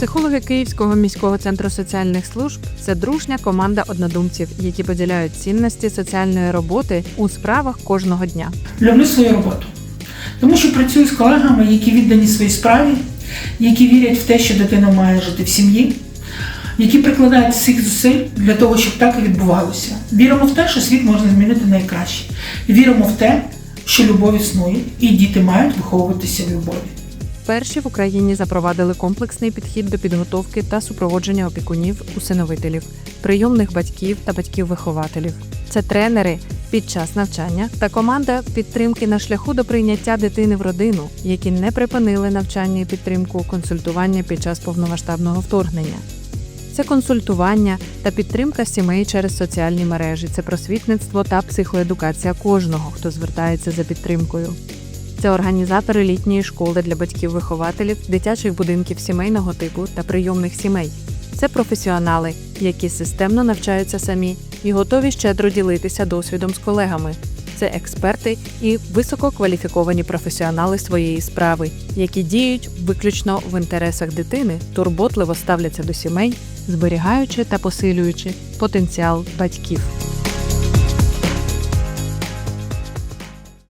Психологи Київського міського центру соціальних служб це дружня команда однодумців, які поділяють цінності соціальної роботи у справах кожного дня. Люблю свою роботу, тому що працюю з колегами, які віддані своїй справі, які вірять в те, що дитина має жити в сім'ї, які прикладають всіх зусиль для того, щоб так і відбувалося. Віримо в те, що світ можна змінити найкраще. Віримо в те, що любов існує, і діти мають виховуватися в любові. Перші в Україні запровадили комплексний підхід до підготовки та супроводження опікунів, усиновителів, прийомних батьків та батьків-вихователів. Це тренери під час навчання та команда підтримки на шляху до прийняття дитини в родину, які не припинили навчання і підтримку консультування під час повномасштабного вторгнення. Це консультування та підтримка сімей через соціальні мережі, це просвітництво та психоедукація кожного, хто звертається за підтримкою. Це організатори літньої школи для батьків-вихователів, дитячих будинків сімейного типу та прийомних сімей. Це професіонали, які системно навчаються самі і готові щедро ділитися досвідом з колегами. Це експерти і висококваліфіковані професіонали своєї справи, які діють виключно в інтересах дитини, турботливо ставляться до сімей, зберігаючи та посилюючи потенціал батьків.